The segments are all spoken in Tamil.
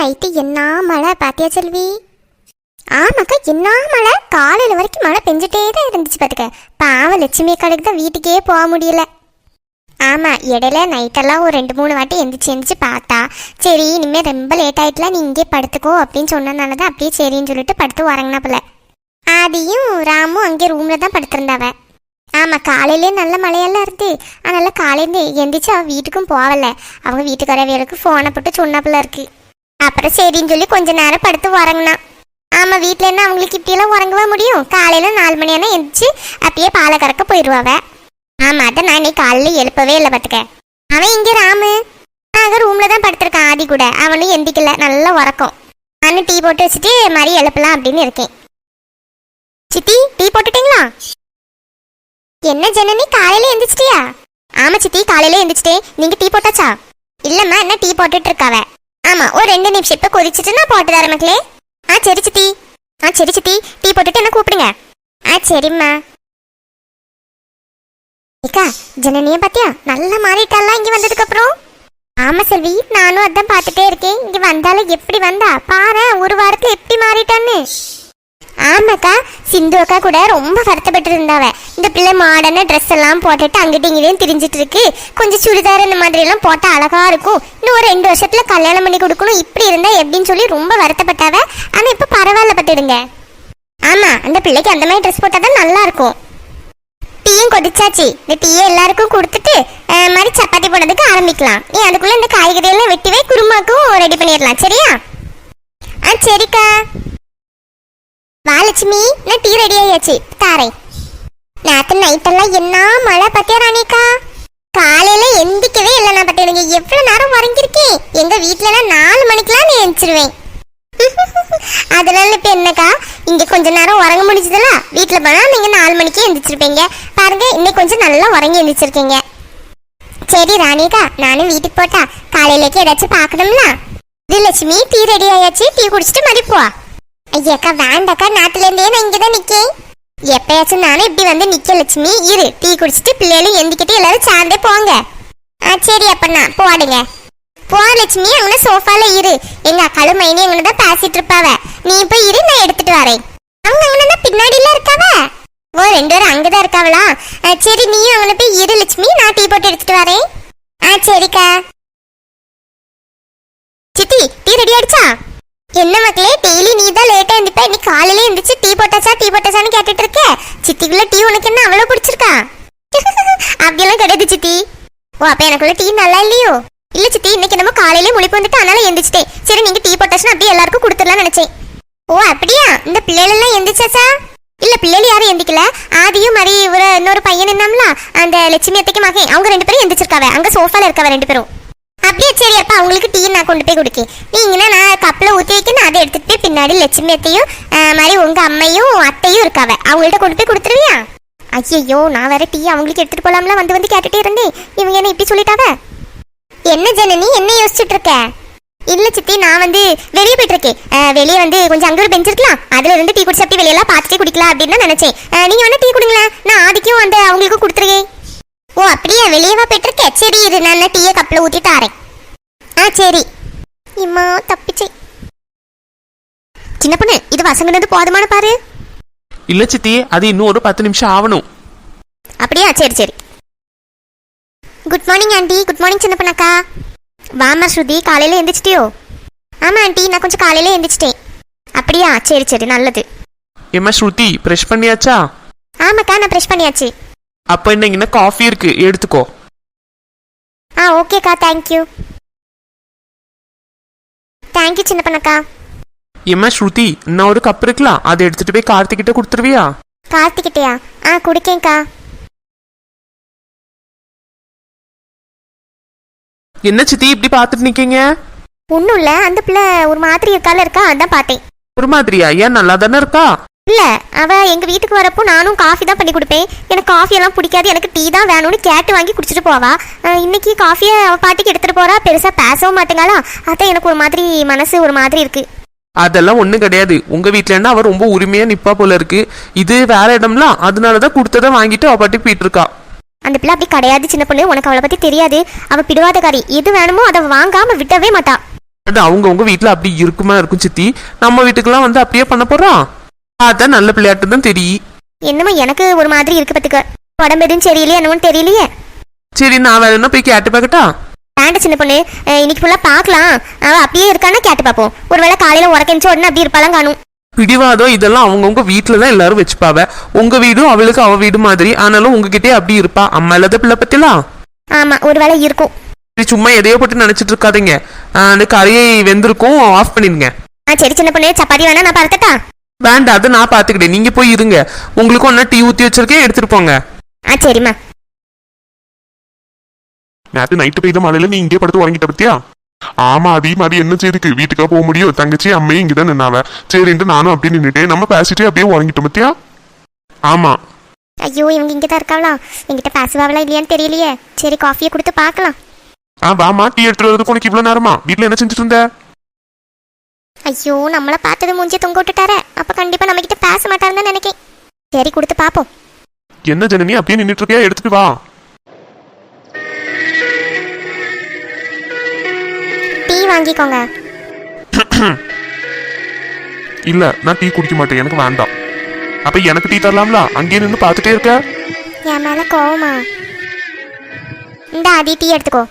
நைட்டு என்ன மழை பாத்தியா செல்வி? ஆமாக்கா என்ன மழை? காலையில் வரைக்கும் மழை பெஞ்சிட்டே தான் இருந்துச்சு பார்த்துக்க பாவம் லட்சுமி கடைக்கு தான் வீட்டுக்கே போக முடியல. ஆமாம் இடையில நைட்டெல்லாம் ஒரு ரெண்டு மூணு வாட்டி எந்திரிச்சு எந்திரிச்சு பார்த்தா சரி இனிமேல் ரொம்ப லேட் ஆயிட்டுல நீ இங்கே படுத்துக்கோ அப்படின்னு சொன்னதுனால தான் அப்படியே சரின்னு சொல்லிட்டு படுத்து உறங்கினாப்புல. ஆதியும் ராமும் அங்கே ரூமில் தான் படுத்திருந்தாவ. ஆமாம் காலையிலே நல்ல மழையெல்லாம் இருந்து அதனால காலையிலேருந்து எந்திரிச்சு அவள் வீட்டுக்கும் போகல. அவங்க வீட்டுக்காரவியலுக்கு ஃபோனை போட்டு சொன்னாப்புல இருக்குது அப்புறம் சரின்னு சொல்லி கொஞ்ச நேரம் படுத்து உறங்கினான். ஆமாம் வீட்டில் என்ன அவங்களுக்கு இப்படியெல்லாம் உறங்கவா முடியும்? காலையில் நாலு மணி ஆனால் எந்திரிச்சு அப்படியே பாலை கறக்க போயிடுவாவ ஆமாம் அதை நான் இன்னைக்கு காலையில் எழுப்பவே இல்லை பார்த்துக்க அவன் இங்கே ராமு. நாங்கள் ரூமில் தான் படுத்திருக்கான் ஆதி கூட. அவனும் எந்திக்கல நல்லா உறக்கம். நானும் டீ போட்டு வச்சுட்டு மாதிரி எழுப்பலாம் அப்படின்னு இருக்கேன். சித்தி டீ போட்டுட்டீங்களா? என்ன ஜனனி காலையில எந்திரிச்சிட்டியா? ஆமா சித்தி காலையில எந்திரிச்சிட்டேன். நீங்க டீ போட்டாச்சா? இல்லம்மா என்ன டீ போட்டுட்டு இருக்காவ? ஆமா ஒரு ரெண்டு நிமிஷம் இப்ப கொதிச்சிட்டு நான் போட்டு தரேன் மக்களே. ஆ சரி சித்தி. ஆ சரி சித்தி. டீ போட்டுட்டு என்ன கூப்பிடுங்க. ஆ சரிம்மா. ஏக்கா ஜனனிய பாத்தியா? நல்லா மாறிட்டாலாம் இங்க வந்ததுக்கு அப்புறம் ஆமா செல்வி நானும் அதான் பார்த்துட்டே இருக்கேன். இங்க வந்தாலும் எப்படி வந்தா? பாரு ஒரு வாரத்துல எப்படி மாறிட்டான்னு. ஆமாக்கா சிந்து அக்கா கூட ரொம்ப வருத்தப்பட்டு இருந்தாவ இந்த பிள்ளை மாடர்ன ட்ரெஸ் எல்லாம் போட்டுட்டு அங்கிட்டு இங்கேயும் திரிஞ்சிட்டு இருக்கு கொஞ்சம் சுடிதார் இந்த மாதிரி எல்லாம் போட்டா அழகா இருக்கும். இன்னும் ஒரு ரெண்டு வருஷத்துல கல்யாணம் பண்ணி கொடுக்கணும். இப்படி இருந்தா எப்படின்னு சொல்லி ரொம்ப வருத்தப்பட்டாவ. ஆனா இப்ப பரவாயில்ல பட்டுடுங்க. ஆமா அந்த பிள்ளைக்கு அந்த மாதிரி ட்ரெஸ் போட்டா தான் நல்லா இருக்கும். டீயும் கொதிச்சாச்சு. இந்த டீயை எல்லாருக்கும் கொடுத்துட்டு மாதிரி சப்பாத்தி போடுறதுக்கு ஆரம்பிக்கலாம். நீ அதுக்குள்ள இந்த காய்கறி எல்லாம் வெட்டி குருமாக்கும் ரெடி பண்ணிடலாம். சரியா? ஆ சரிக்கா. வாலட்சுமி நான் டீ ரெடி ஆயாச்சு. தாரேன். நேற்று நைட்டெல்லாம் என்ன மழை பத்தியா ராணிக்கா? காலையில எந்திக்கவே இல்லை நான் பத்தி எனக்கு. எவ்வளவு நேரம் உறங்கிருக்கேன் எங்க வீட்டுல நாலு மணிக்கெல்லாம் நான் எழுந்திருவேன் அதனால இப்ப என்னக்கா? இங்க கொஞ்ச நேரம் உறங்க முடிஞ்சதுல வீட்டுல போனா நீங்க நாலு மணிக்கே எந்திரிச்சிருப்பீங்க. பாருங்க இன்னைக்கு கொஞ்சம் நல்லா உறங்கி எந்திரிச்சிருக்கீங்க. சரி ராணிகா நானும் வீட்டுக்கு போட்டா காலையிலேக்கு ஏதாச்சும் பார்க்கணும்ல? இது லட்சுமி டீ ரெடி ஆயாச்சு. டீ குடிச்சிட்டு மதிப்போம் ஐயாக்கா வேண்டாக்கா நாட்டுல இருந்தே நான் இங்கதான் நிக்கேன். எப்பயாச்சும் நானும் இப்படி வந்து நிக்க லட்சுமி இரு டீ குடிச்சிட்டு பிள்ளைகளும் எந்திக்கிட்டு எல்லாரும் சார்ந்தே போங்க. ஆ சரி அப்பண்ணா போடுங்க போ லட்சுமி அங்கே சோஃபால இரு. எங்க அக்காலும் மைனி அங்கே தான் பேசிட்டு இருப்பாவ. நீ போய் இரு நான் எடுத்துட்டு வரேன். அவங்க அங்கே தான் பின்னாடில இருக்காவ? ஓ ரெண்டு பேரும் அங்கதான் இருக்காவளா? சரி நீயும் அவனை போய் இரு லட்சுமி. நான் டீ போட்டு எடுத்துட்டு வரேன். ஆ சரிக்கா. சித்தி டீ ரெடி ஆயிடுச்சா? என்ன மக்களே டீ நீ இன்னைக்கு காலையில எந்திரிச்சு டீ போட்டாச்சா டீ போட்டாச்சான்னு கேட்டுட்டு இருக்க சித்திக்குள்ள டீ உனக்கு என்ன அவ்வளவு பிடிச்சிருக்கா? அப்படியெல்லாம் கிடையாது சித்தி. ஓ அப்ப எனக்குள்ள டீ நல்லா இல்லையோ? இல்ல சித்தி இன்னைக்கு நம்ம காலையில முழிப்பு வந்துட்டு அதனால எந்திரிச்சிட்டேன். சரி நீங்க டீ போட்டாச்சுன்னா அப்படியே எல்லாருக்கும் கொடுத்துடலாம் நினைச்சேன். ஓ அப்படியா? இந்த பிள்ளைகள் எல்லாம் எந்திரிச்சாச்சா? இல்ல பிள்ளைகள் யாரும் எந்திக்கல? ஆதியும் மாதிரி ஒரு இன்னொரு பையன் என்னம்ல அந்த லட்சுமி அத்தைக்கு மகன். அவங்க ரெண்டு பேரும் எந்திரிச்சிருக்காவ. அங்க சோஃபால இருக்கவ ரெண்டு பேரும். அப்படியே சரி அப்பா அவங்களுக்கு டீ நான் கொண்டு போய் கொடுக்கேன். நீங்கன்னா நான் கப்பில் ஊற்றி வைக்கணும் அதை எடுத்துட்டு போய் பின்னாடி லட்சுமி அத்தையும் மாதிரி உங்கள் அம்மையும் அத்தையும் இருக்காவ. அவங்கள்ட்ட கொண்டு போய் கொடுத்துருவியா? ஐயோ நான் வேற டீ அவங்களுக்கு எடுத்துட்டு போகலாம்ல வந்து வந்து கேட்டுட்டே இருந்தேன். இவங்க என்ன இப்படி சொல்லிட்டாவ? என்ன ஜனனி என்ன யோசிச்சுட்டு இருக்க? இல்ல சித்தி நான் வந்து வெளியே போயிட்டு இருக்கேன். வெளியே வந்து கொஞ்சம் அங்க ஒரு பெஞ்ச் இருக்கலாம். அதுல இருந்து டீ குடிச்சு வெளியெல்லாம் பார்த்துட்டே குடிக்கலாம் அப்படின்னு தான் நினைச்சேன். அஹ், நீங்க டீ குடிங்களேன். நான் ஆதிக்கும் அந்த அவங்களுக்கும் கொடுத்துருக்கேன். ஓ அப்படியா? வெளியவா போயிட்டு சரி இரு நான் டீயை கப்பில் ஊற்றி தாரேன். ஆ சரி. இம்மா தப்பிச்சே. சின்ன பொண்ணு இது வசங்கினது போதுமான பாரு. இல்ல சித்தி. அது இன்னும் ஒரு பத்து நிமிஷம் ஆகணும் அப்படியா? சரி சரி. Good morning aunty good morning சின்ன பொண்ணக்கா. வாமா ஸ்ருதி. காலையில எந்திரிச்சிட்டியோ? ஆமா ஆண்டி நான் கொஞ்சம் காலையில எந்திரிச்சிட்டேன். அப்படியா? சரி சரி. நல்லது. ஏம்மா ஸ்ருதி ப்ரெஷ் பண்ணியாச்சா? ஆமாக்கா நான் ப்ரெஷ் பண்ணியாச்சு. அப்ப இன்னைக்கு காஃபி இருக்கு எடுத்துக்கோ. ஆ ஓகேக்கா தேங்க்யூ தேங்க்யூ சின்ன பொண்ணக்கா ஏம்மா ஸ்ருதி இன்னும் ஒரு கப் இருக்கலாம் அதை எடுத்துட்டு போய் கார்த்திகிட்ட கொடுத்துருவியா? கார்த்திகிட்டயா? ஆ குடிக்கேங்க்கா என்ன சித்தி இப்படி பார்த்துட்டு நிக்கீங்க? ஒன்றும் இல்லை அந்த பிள்ளை ஒரு மாதிரி இருக்கால இருக்கா? அதான் பார்த்தேன். ஒரு மாதிரியா? ஏன் நல்லா தானே இருக்கா? இல்ல அவ எங்க வீட்டுக்கு வரப்போ நானும் காஃபி தான் பண்ணி கொடுப்பேன். எனக்கு காஃபி எல்லாம் பிடிக்காது எனக்கு டீ தான் வேணும்னு கேட்டு வாங்கி குடிச்சிட்டு போவா. அஹ் இன்னைக்கு காஃபியை அவ பாட்டிக்கு எடுத்துட்டு போறா பெருசா பேசவும் மாட்டேங்களா? அதான் எனக்கு ஒரு மாதிரி மனசு ஒரு மாதிரி இருக்கு. அதெல்லாம் ஒண்ணும் கிடையாது. உங்க வீட்டுலன்னா அவ ரொம்ப உரிமையா நிப்பா போல இருக்கு. இது வேற இடம்லாம் அதனாலதான் கொடுத்ததை வாங்கிட்டு அவ பாட்டுக்கு போயிட்டு இருக்கா அந்த பிள்ளை அப்படி கிடையாது சின்ன பொண்ணு. உனக்கு அவளை பத்தி தெரியாது. அவ பிடிவாதக்காரி. எது வேணுமோ அதை வாங்காம விடவே மாட்டா. அது அவங்கவுங்க வீட்டில் அப்படி இருக்குமா இருக்கும் சித்தி? நம்ம வீட்டுக்கெல்லாம் வந்து அப்படியே பண்ண போறோம் பார்த்தா நல்ல பிள்ளையாட்டு தான் தெரியும். என்னமோ எனக்கு ஒரு மாதிரி இருக்கு பத்துக்க. உடம்பு எதுவும் சரியில்லையே என்னமோ தெரியலையே. சரி நான் என்ன போய் கேட்டு பார்க்கட்டா? வேண்டாம் சின்ன பொண்ணு. அஹ் இன்னைக்கு ஃபுல்லாக பார்க்கலாம். அவ அப்படியே இருக்கான்னு கேட்டு பார்ப்போம். ஒருவேளை காலையில் உறக்கணிச்ச உடனே அப்படி இருப்பாலாம் காணும். பிடிவாதம் இதெல்லாம் அவங்கவுங்க வீட்டில் தான் எல்லாரும் வச்சுப்பாவ. உங்க வீடும் அவளுக்கு அவ வீடு மாதிரி. ஆனாலும் உங்ககிட்டயே அப்படி இருப்பா. அம்மா இல்லாத பிள்ளை பத்திலாம் ஆமாம் ஒருவேளை இருக்கும். சரி, சும்மா எதையோ போட்டு நினைச்சிட்டு இருக்காதீங்க. ஆஹ், அந்த கரையை வெந்திருக்கும் ஆஃப் பண்ணிடுங்க. ஆ சரி சின்ன பொண்ணு சப்பாத்தி வேணா நான் பறக்கட்டா வேண்டாம் அதை நான் பாத்துக்கிட்டேன் நீங்க போய் இருங்க. உங்களுக்கும் ஒன்னா டீ ஊத்தி வச்சிருக்கேன் எடுத்துட்டு போங்க. ஆ சரிம்மா. நேத்து நைட்டு பெய்த மழையில நீ இங்கே படுத்து உறங்கிட்ட பத்தியா? ஆமா அதே மாதிரி என்ன செய்துக்கு? வீட்டுக்கா போக முடியும். தங்கச்சி அம்மையும் இங்கதான் நின்னாவ. சரின்ட்டு நானும் அப்படியே நின்னுட்டேன் நம்ம பேசிட்டே அப்படியே உறங்கிட்டோம் பத்தியா? ஆமா. ஐயோ இவங்க இங்கே தான் இருக்காங்களா? என்கிட்ட பேசுவாங்களா இல்லையான்னு தெரியலையே. சரி காஃபியை கொடுத்து பார்க்கலாம். ஆ வாமா டீ எடுத்துட்டு வரதுக்கு உனக்கு இவ்வளவு நேரமா? வீட்டுல என்ன செஞ்சுட்டு இருந்த? ஐயோ நம்மள பார்த்தது மூஞ்சிய தொங்க விட்டுட்டாரே. அப்ப கண்டிப்பா நம்ம கிட்ட பேச மாட்டாருன்னு நினைக்கேன். சரி கொடுத்து பாப்போம். என்ன ஜனனி அப்படியே நின்னுட்டு இருக்கியா எடுத்துட்டு வா. டீ வாங்கிக்கோங்க. இல்ல நான் டீ குடிக்க மாட்டேன். எனக்கு வேண்டாம். அப்ப எனக்கு டீ தரலாம்ல? அங்கேயே நின்று பார்த்துட்டே இருக்க. என் மேல கோவமா? இந்த ஆதி டீ எடுத்துக்கோ.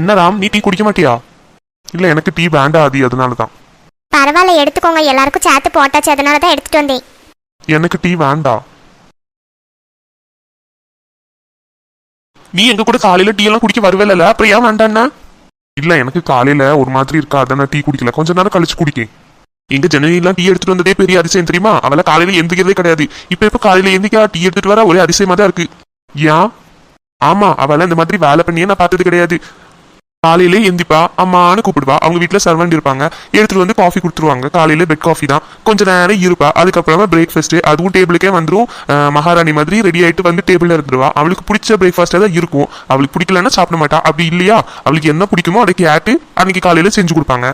என்ன ராம் நீ டீ குடிக்க மாட்டியா? இல்ல எனக்கு டீ வேண்டாம் ஆதி அதனாலதான். பரவாயில்ல எடுத்துக்கோங்க. எல்லாருக்கும் சேர்த்து போட்டாச்சு அதனால தான் எடுத்துட்டு வந்தேன். எனக்கு டீ வேண்டாம். நீ எங்க கூட காலையில டீ எல்லாம் குடிக்க வருவேல அப்புறம் ஏன் வேண்டான்னா இல்ல எனக்கு காலையில ஒரு மாதிரி இருக்கா அதான் டீ குடிக்கல. கொஞ்ச நேரம் கழிச்சு குடிக்கேன். எங்க ஜனனி எல்லாம் டீ எடுத்துட்டு வந்ததே பெரிய அதிசயம் தெரியுமா? அவள காலையில எந்திக்கிறதே கிடையாது. இப்ப இப்ப காலையில எந்திக்கா டீ எடுத்துட்டு வர? ஒரே அதிசயமா தான் இருக்கு. ஏன்? ஆமா அவள இந்த மாதிரி வேலை பண்ணியே நான் பார்த்தது கிடையாது. காலையிலே எந்திப்பா அம்மான்னு கூப்பிடுவா. அவங்க வீட்டில் சர்வெண்ட் இருப்பாங்க. எடுத்துட்டு வந்து காஃபி கொடுத்துருவாங்க. காலையில பெட் காஃபி தான். கொஞ்ச நேரம் இருப்பா. அதுக்கப்புறமா பிரேக்ஃபாஸ்ட் அதுவும் டேபிளுக்கே வந்துடும் மகாராணி மாதிரி ரெடி ஆகிட்டு வந்து டேபிளில் இருந்துருவா. அவளுக்கு பிடிச்ச பிரேக்ஃபாஸ்டா தான் இருக்கும். அவளுக்கு பிடிக்கலன்னா சாப்பிட மாட்டா. அப்படி இல்லையா? அவளுக்கு என்ன பிடிக்குமோ அதை கேட்டு அன்னைக்கு காலையில செஞ்சு கொடுப்பாங்க.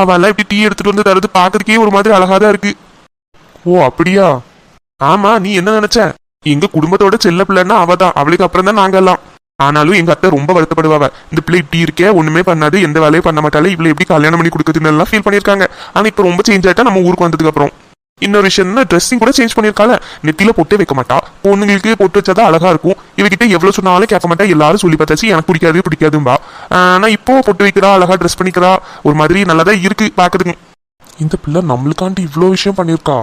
அவெல்லாம் இப்படி டீ எடுத்துட்டு வந்து தரது பாக்குறதுக்கே ஒரு மாதிரி அழகா தான் இருக்கு. ஓ அப்படியா? ஆமா நீ என்ன நினைச்ச? எங்க குடும்பத்தோட செல்ல பிள்ளைன்னா அவதான். அவளுக்கு அப்புறம் தான் நாங்க எல்லாம் ஆனாலும் எங்க அத்தை ரொம்ப வருத்தப்படுவாவ. இந்த பிள்ளை இப்படி இருக்கே ஒண்ணுமே பண்ணாது எந்த வேலையும் பண்ண மாட்டாலே இவ்வளவு எப்படி கல்யாணம் பண்ணி கொடுக்குதுன்னு எல்லாம் ஃபீல் பண்ணிருக்காங்க ஆனா இப்ப ரொம்ப சேஞ்ச் ஆயிட்டா நம்ம ஊருக்கு வந்ததுக்கு அப்புறம். இன்னொரு விஷயம் ட்ரெஸ்ஸிங் கூட சேஞ்ச் பண்ணிருக்கால நெத்தியில பொட்டே வைக்க மாட்டா. பொண்ணுங்களுக்கு பொட்டு வச்சாதான் அழகா இருக்கும். இவகிட்ட எவ்வளவு சொன்னாலும் கேட்க மாட்டா. எல்லாரும் சொல்லி பார்த்தாச்சு எனக்கு பிடிக்காது பிடிக்காதும்பா. ஆனா இப்போ பொட்டு வைக்கிறா அழகா ட்ரெஸ் பண்ணிக்கிறா. ஒரு மாதிரி நல்லாதான் இருக்கு பாக்குறதுக்கு இந்த பிள்ளை நம்மளுக்காண்டி இவ்வளோ விஷயம் பண்ணிருக்கா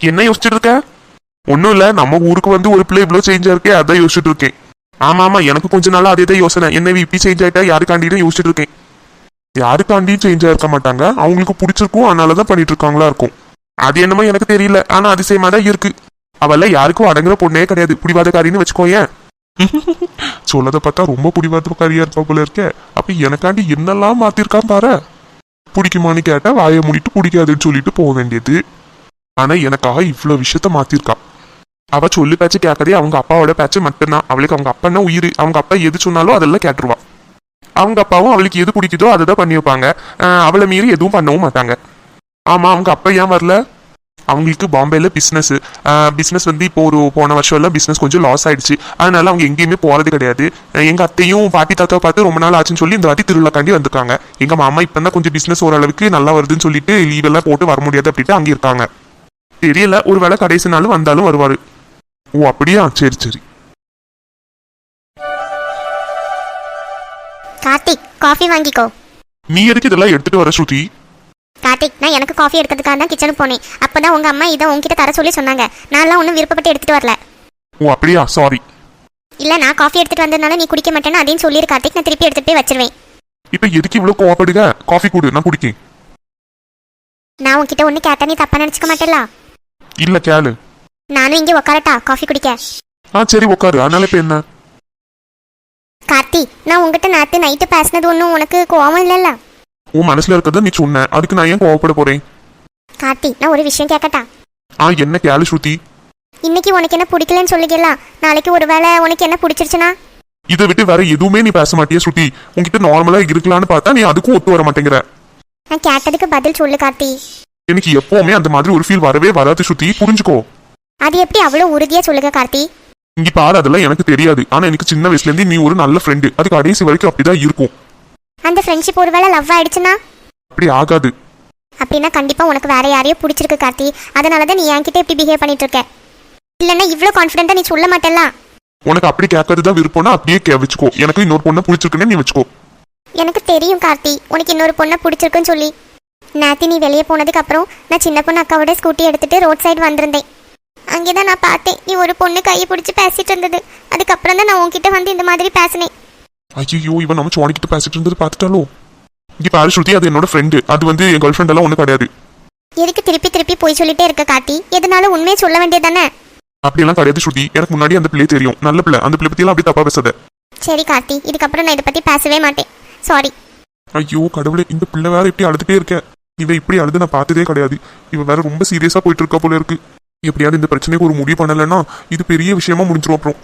என்ன யோசிச்சுட்டு இருக்க? ஒன்றும் இல்லை நம்ம ஊருக்கு வந்து ஒரு பிள்ளை இவ்வளோ சேஞ்சாக இருக்கே அதான் யோசிச்சுட்டு இருக்கேன். ஆமா ஆமா எனக்கு கொஞ்ச நாளா அதே தான் யோசனை. என்ன இப்படி சேஞ்ச் ஆயிட்டா யாருக்காண்டியும் யோசிச்சுட்டு இருக்கேன். யாருக்காண்டியும் சேஞ்ச் ஆயிருக்க மாட்டாங்க. அவங்களுக்கு பிடிச்சிருக்கும் அதனால தான் பண்ணிட்டு இருக்காங்களா இருக்கும். அது என்னமோ எனக்கு தெரியல. ஆனா அதிசயமா தான் இருக்கு. அவள யாருக்கும் அடங்குற பொண்ணே கிடையாது. பிடிவாதக்காரின்னு வச்சுக்கோயேன். சொல்லத பார்த்தா ரொம்ப பிடிவாதக்காரியா இருப்பா போல இருக்க. அப்ப எனக்காண்டி என்னெல்லாம் மாத்திருக்கான் பாரு. பிடிக்குமான்னு கேட்டா வாயை மூடிட்டு பிடிக்காதுன்னு சொல்லிட்டு போக வேண்டியது. ஆனா எனக்காக இவ்வளவு விஷயத்த மாத்திருக்கா. அவ சொல்லு பேச்சு கேட்கறதே அவங்க அப்பாவோட பேச்சு மட்டும்தான். அவளுக்கு அவங்க அப்பா உயிர் அவங்க அப்பா எது சொன்னாலும் அதெல்லாம் கேட்டுருவா. அவங்க அப்பாவும் அவளுக்கு எது பிடிக்குதோ அதை தான் பண்ணி வைப்பாங்க அவளை மீறி எதுவும் பண்ணவும் மாட்டாங்க. ஆமா அவங்க அப்பா ஏன் வரல? அவங்களுக்கு பாம்பேல பிஸ்னஸ் பிஸ்னஸ் வந்து இப்போ ஒரு போன வருஷம் எல்லாம் பிஸ்னஸ் கொஞ்சம் லாஸ் ஆயிடுச்சு. அதனால அவங்க எங்கேயுமே போறது கிடையாது. எங்க அத்தையும் பாட்டி தாத்தாவை பார்த்து ரொம்ப நாள் ஆச்சுன்னு சொல்லி இந்த வாட்டி திருவிழாக்காண்டி வந்திருக்காங்க. எங்க மாமா இப்போ தான் கொஞ்சம் பிஸ்னஸ் ஓரளவுக்கு நல்லா வருதுன்னு சொல்லிட்டு லீவ் எல்லாம் போட்டு வர முடியாது அப்படின்ட்டு அங்கே இருக்காங்க. தெரியல ஒருவேளை கடைசி நாள் வந்தாலும் வருவாரு. ஓ அப்படியா? சரி சரி. கார்த்திக் காஃபி வாங்கிக்கோ. நீ எதுக்கு இதெல்லாம் எடுத்துட்டு வர ஸ்ருதி? கார்த்திக் நான் எனக்கு காஃபி எடுக்கிறதுக்காக தான் கிச்சனுக்கு போனேன். அப்பதான் உங்க அம்மா இதை உங்ககிட்ட தர சொல்லி சொன்னாங்க. நான்லாம் ஒன்றும் விருப்பப்பட்டு எடுத்துட்டு வரல. ஓ அப்படியா? சாரி இல்ல நான் காஃபி எடுத்துட்டு வந்ததுனால நீ குடிக்க மாட்டேன்னு அதையும் சொல்லிரு கார்த்திக். நான் திருப்பி எடுத்துட்டு போய் வச்சிருவேன். இப்போ எதுக்கு இவ்வளவு கோவப்படுங்க காஃபி கொடு நான் குடிக்கேன். நான் உன்கிட்ட ஒன்று கேட்டா நீ தப்பா நினைச்சுக்க மாட்டேல இல்ல கேளு. நானும் இங்கே உட்காரட்டா காஃபி குடிக்க. ஆ சரி உட்காரு அதனால இப்ப என்ன? கார்த்தி நான் உங்ககிட்ட நேற்று நைட்டு பேசினது ஒன்றும் உனக்கு கோவம் இல்லைல்ல? உன் மனசுல இருக்கிறத நீ சொன்ன. அதுக்கு நான் ஏன் கோவப்பட போறேன்? கார்த்தி நான் ஒரு விஷயம் கேட்கட்டா ஆ என்ன கேளு ஸ்ருதி. இன்னைக்கு உனக்கு என்ன பிடிக்கலன்னு சொல்லிக்கலாம் நாளைக்கு ஒருவேளை உனக்கு என்ன பிடிச்சிருச்சுன்னா? இதை விட்டு வேற எதுவுமே நீ பேச மாட்டியே ஸ்ருதி. உன்கிட்ட நார்மலா இருக்கலாம்னு பார்த்தா நீ அதுக்கும் ஒத்து வர மாட்டேங்கிற. நான் கேட்டதுக்கு பதில் சொல்லு கார்த்தி. எனக்கு எப்பவுமே அந்த மாதிரி ஒரு ஃபீல் வரவே வராது ஸ்ருதி. புரிஞ்சுக்கோ. அது எப்படி அவ்வளோ உறுதியாக சொல்லுங்க கார்த்தி? இங்க பாரு அதெல்லாம் எனக்கு தெரியாது. ஆனா எனக்கு சின்ன வயசுல இருந்து நீ ஒரு நல்ல ஃப்ரெண்டு அது கடைசி வரைக்கும் அப்படிதான் இருக்கும். அந்த ஃப்ரெண்ட்ஷிப் ஒருவேளை லவ் ஆயிடுச்சுன்னா? அப்படி ஆகாது. அப்படின்னா கண்டிப்பா உனக்கு வேற யாரையோ பிடிச்சிருக்கு கார்த்தி. அதனால தான் நீ என்கிட்ட இப்படி பிஹேவ் பண்ணிட்டு இருக்க. இல்லைன்னா இவ்வளோ கான்ஃபிடென்ட்டா நீ சொல்ல மாட்டேல்ல உனக்கு அப்படி கேட்கறது தான் விருப்பம்னா அப்படியே கே வச்சுக்கோ. எனக்கு இன்னொரு பொண்ணை பிடிச்சிருக்குன்னு நீ வச்சுக்கோ. எனக்கு தெரியும் கார்த்தி. உனக்கு இன்னொரு பொண்ணை பிடிச்சிருக்குன்னு சொல்லி. நேத்தி நீ வெளியே போனதுக்கு அப்புறம் நான் சின்ன பொண்ணு அக்காவோட ஸ்கூட்டி எடுத்துட்டு ரோட் சைடு வந்திருந்தேன். அங்கே தான் நான் பார்த்தேன். நீ ஒரு பொண்ணு கையை பிடிச்சி பேசிட்டு இருந்தது. அதுக்கப்புறம் தான் நான் உன்கிட்ட வந்து இந்த மாதிரி பேசினேன். ஐயோ இவன் நம்ம சுவானிக்கிட்டு பேசிட்டு இருந்தது பார்த்துட்டாலோ இங்க பாரு ஸ்ருதி அது என்னோட ஃப்ரெண்டு அது வந்து என் கேர்ள் ஃப்ரெண்ட் எல்லாம் ஒன்றும் கிடையாது. எதுக்கு திருப்பி திருப்பி போய் சொல்லிட்டே இருக்க கார்த்தி? எதனாலும் உண்மையை சொல்ல வேண்டியதானே அப்படியெல்லாம் கிடையாது ஸ்ருதி. எனக்கு முன்னாடி அந்த பிள்ளை தெரியும். நல்ல பிள்ளை. அந்த பிள்ளை பத்தியெல்லாம் அப்படி தப்பா பேசாத. சரி கார்த்தி இதுக்கப்புறம் நான் இதை பற்றி பேசவே மாட்டேன். சாரி ஐயோ கடவுளே இந்த பிள்ளை வேற இப்படி அழுதுட்டே இருக்க. இவ இப்படி அழுது நான் பார்த்ததே கிடையாது. இவ வேற ரொம்ப சீரியஸா போயிட்டு இருக்கா போல இருக்கு. எப்படியாவது இந்த பிரச்சனைக்கு ஒரு முடிவு பண்ணலைன்னா இது பெரிய விஷயமா முடிஞ்சிரும் அப்புறம்.